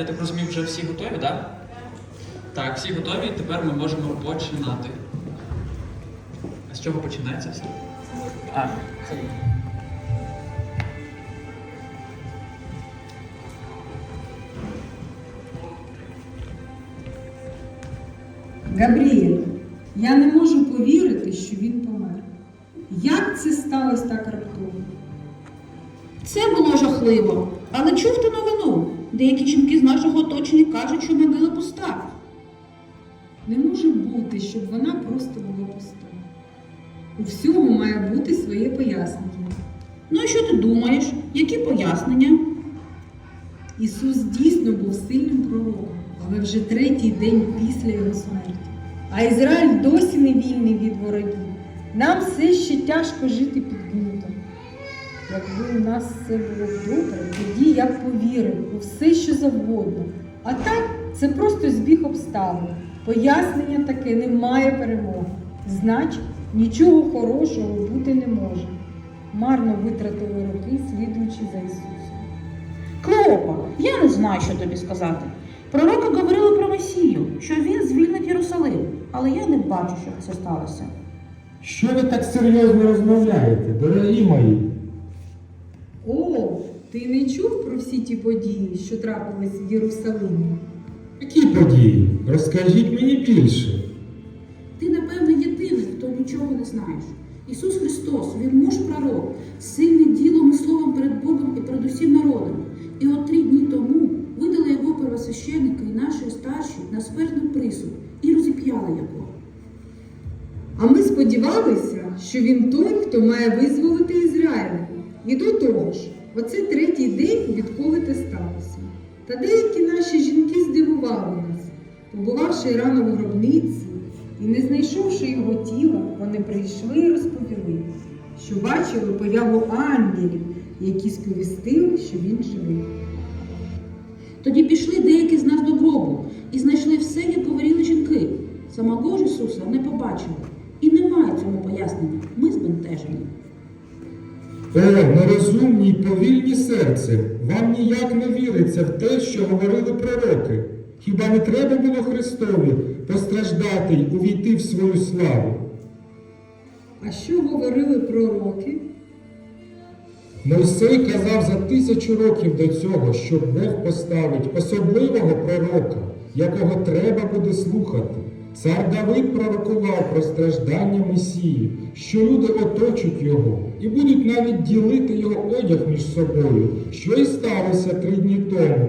я так розумію, вже всі готові, так? Да? Так, всі готові, і тепер ми можемо починати. А з чого починається все? А, це. Габріель, я не можу повірити, що він помер. Як це сталося так раптово? Це було жахливо. Але чув ти новину? Деякі жінки з нашого оточення кажуть, що могила пуста. Не може бути, щоб вона просто була пуста. У всьому має бути своє пояснення. Ну і що ти думаєш? Які пояснення? Ісус дійсно був сильним пророком, але вже третій день після його смерті. А Ізраїль досі не вільний від ворогів. Нам все ще тяжко жити під. Якби у нас все було добре, тоді я б повірив у все, що завгодно. А так це просто збіг обставин. Пояснення таке немає перемоги. Значить, нічого хорошого бути не може. Марно витратили роки, слідуючи за Ісусом. Клеопа, я не знаю, що тобі сказати. Пророки говорили про Месію, що він звільнить Єрусалим, але я не бачу, що це сталося. Що ви так серйозно розмовляєте, дорогі мої? Ти не чув про всі ті події, що трапились в Єрусалимі? Які події? Розкажіть мені більше. Ти, напевно, єдиний, хто нічого не знаєш. Ісус Христос, Він муж пророк, сильний ділом і словом перед Богом і перед усім народом. І от три дні тому видали його первосвященники і наші старші на смертний присуд і розіп'яли його. А ми сподівалися, що він той, хто має визволити Ізраїль. І до того ж, оце третій день, відколи те сталося. Та деякі наші жінки здивували нас, побувавши рано в гробниці і не знайшовши його тіла, вони прийшли і розповіли, що бачили появу ангелів, які сповістили, що він живий. Тоді пішли деякі з нас до гробу і знайшли все, як говорили жінки. Самого ж Ісуса не побачили. І немає цьому пояснення. Ми збентежені. О, нерозумні повільні серце, вам ніяк не віриться в те, що говорили пророки. Хіба не треба було Христові постраждати й увійти в свою славу? А що говорили пророки? Мойсей казав за тисячу років до цього, що Бог поставить особливого пророка, якого треба буде слухати. Цар Давид пророкував про страждання Месії, що люди оточать його і будуть навіть ділити його одяг між собою, що й сталося три дні тому.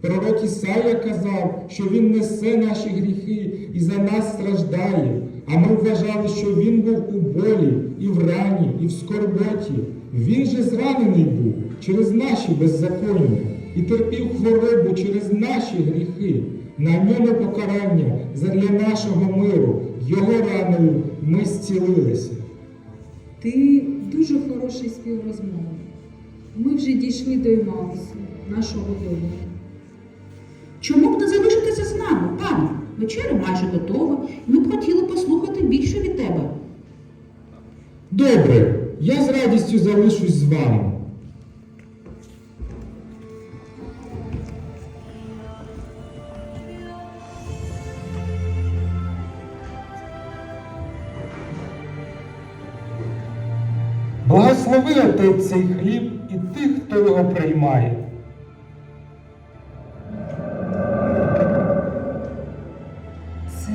Пророк Ісая казав, що він несе наші гріхи і за нас страждає. А ми вважали, що він був у болі, і в рані, і в скорботі. Він же зранений був через наші беззаконня і терпів хворобу через наші гріхи. На ньому покарання задля нашого миру, його раною ми зцілилися. Ти дуже хороший співрозмовник. Ми вже дійшли до Імаусу, нашого дому. Чому б не залишитися з нами, пане? Вечеря майже готова, і ми б хотіли послухати більше від тебе. Добре, я з радістю залишусь з вами. Благослови Отець цей хліб і тих, хто його приймає. Це.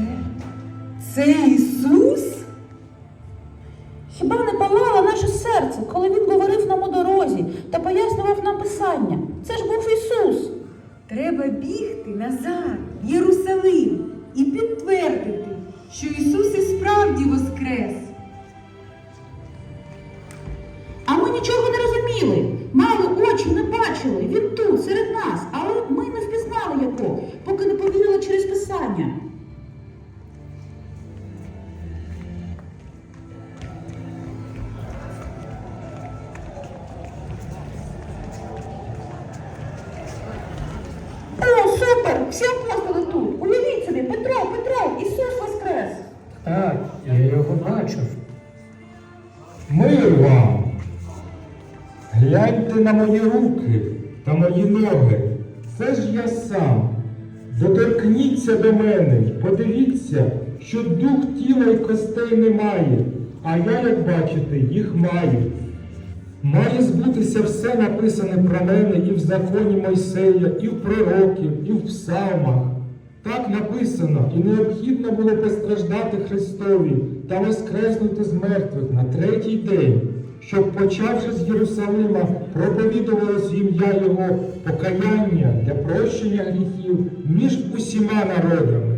Це Ісус? Хіба не палало наше серце, коли він говорив нам у дорозі та пояснював нам писання? Це ж був Ісус. Треба бігти назад, в Єрусалим, і підтвердити, що Ісус і справді воскрес. А ми нічого не розуміли. Мали очі, не бачили. Він тут, серед нас, але ми не впізнали його, поки не повірили через писання. О, супер! Всі апостоли тут! Уявіть собі, Петро, Петро, Ісус Воскрес! Так, я його бачив. Мир вам! Гляньте на мої руки та мої ноги. це ж я сам. Доторкніться до мене й подивіться, що дух тіла й костей немає, а я, як бачите, їх маю. Має збутися все написане про мене і в законі Мойсея, і в пророків, і в псалмах. Так написано, і необхідно було постраждати Христові та воскреснути з мертвих на третій день, щоб, почавши з Єрусалима, проповідувалось ім'я Його покаяння для прощення гріхів між усіма народами.